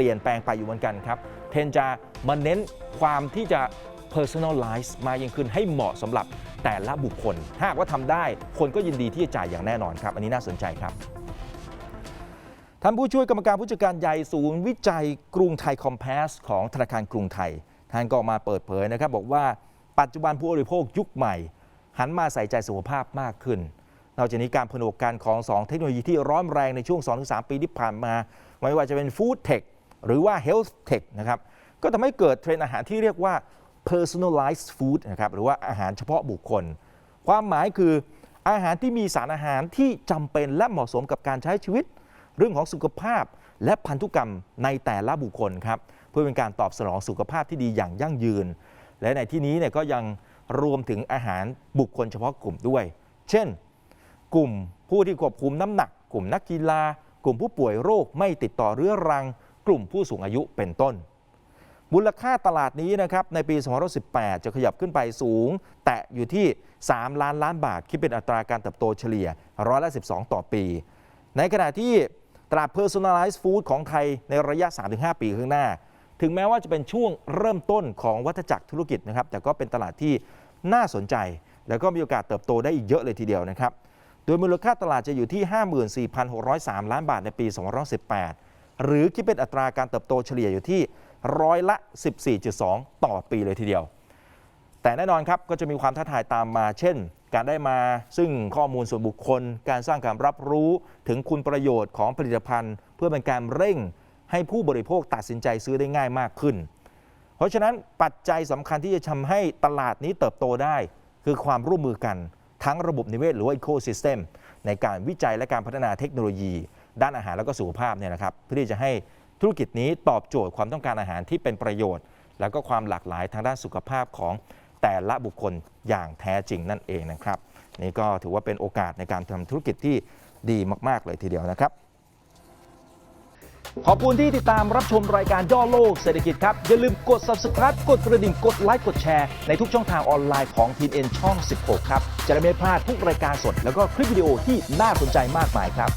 ปลี่ยนแปลงไปอยู่เหมือนกันครับ เทรนจะมาเน้นความที่จะ personalize มายิ่งขึ้นให้เหมาะสำหรับแต่ละบุคคล ถ้าหากว่าทำได้คนก็ยินดีที่จะจ่ายอย่างแน่นอนครับ อันนี้น่าสนใจครับท่านผู้ช่วยกรรมการผู้จัดการใหญ่ศูนย์วิจัยกรุงไทยคอมเพสของธนาคารกรุงไทย ท่านก็มาเปิดเผยนะครับ บอกว่าปัจจุบันผู้บริโภคยุคใหม่ หันมาใส่ใจสุขภาพมากขึ้น นอกจากนี้การผนวกกันของ 2 เทคโนโลยีที่ร้อนแรงในช่วง 2-3 ปีที่ผ่านมา ไม่ว่าจะเป็นฟู้ดเทค หรือว่าเฮลท์เทคนะครับก็ทำให้เกิดเทรนด์อาหารที่เรียกว่า personalized food นะครับหรือว่าอาหารเฉพาะบุคคล ความหมายคืออาหารที่มีสารอาหารที่จำเป็นและเหมาะสมกับการใช้ชีวิต เรื่องของสุขภาพและพันธุกรรมในแต่ละบุคคลครับเพื่อเป็นการตอบสนองสุขภาพที่ดีอย่างยั่งยืน และในที่นี้เนี่ยก็ยังรวมถึงอาหารบุคคลเฉพาะกลุ่มด้วย เช่น กลุ่มผู้ที่ควบคุมน้ำหนัก กลุ่มนักกีฬา กลุ่มผู้ป่วยโรคไม่ติดต่อเรื้อรัง กลุ่มผู้สูงอายุเป็นต้น มูลค่าตลาดนี้นะครับในปี 2018 จะขยับขึ้นไปสูง แตะอยู่ที่ 3 ล้านล้านบาท คิดเป็นอัตราการเติบโตเฉลี่ยร้อยละ 12 ต่อปี ในขณะที่ตลาด personalized food ของไทยในระยะ 3-5 ปีข้างหน้า ถึงแม้ว่าจะเป็นช่วงเริ่มต้นของวัฏจักรธุรกิจนะครับ แต่ก็เป็นตลาดที่น่าสนใจ แล้วก็มีโอกาสเติบโตได้อีกเยอะเลยทีเดียวนะครับ โดยมูลค่าตลาดจะอยู่ที่ 54,603 ล้านบาทในปี 2018 หรือคิดเป็นอัตราการเติบโตเฉลี่ยอยู่ที่ร้อยละ 14.2 ต่อปีเลยทีเดียว แต่แน่นอนครับก็จะมีความท้าทายตามมา เช่น การได้มาซึ่งข้อมูลส่วนบุคคล การสร้างการรับรู้ถึงคุณประโยชน์ของผลิตภัณฑ์ เพื่อเป็นการเร่งให้ผู้บริโภคตัดสินใจซื้อได้ง่ายมากขึ้น เพราะฉะนั้นปัจจัยสำคัญที่จะทำให้ตลาดนี้เติบโตได้ คือความร่วมมือกัน ทั้งระบบนิเวศหรือว่า ecosystem ในการวิจัยและการพัฒนาเทคโนโลยี ด้านอาหารและก็สุขภาพเนี่ยนะครับเพื่อที่จะให้ธุรกิจนี้ตอบโจทย์ความต้องการอาหารที่เป็นประโยชน์ แล้วก็ความหลากหลายทางด้านสุขภาพของแต่ละบุคคลอย่างแท้จริงนั่นเองนะครับ นี่ก็ถือว่าเป็นโอกาสในการทำธุรกิจที่ดีมากๆเลยทีเดียวนะครับ ขอบคุณที่ติดตามรับชมรายการย่อโลกเศรษฐกิจครับ อย่าลืมกด subscribe กดกระดิ่งกดไลค์กดแชร์ในทุกช่องทางออนไลน์ของทีเอ็นช่อง 16 ครับ จะได้ไม่พลาดทุกรายการสด แล้วก็คลิปวิดีโอที่น่าสนใจมากมายครับ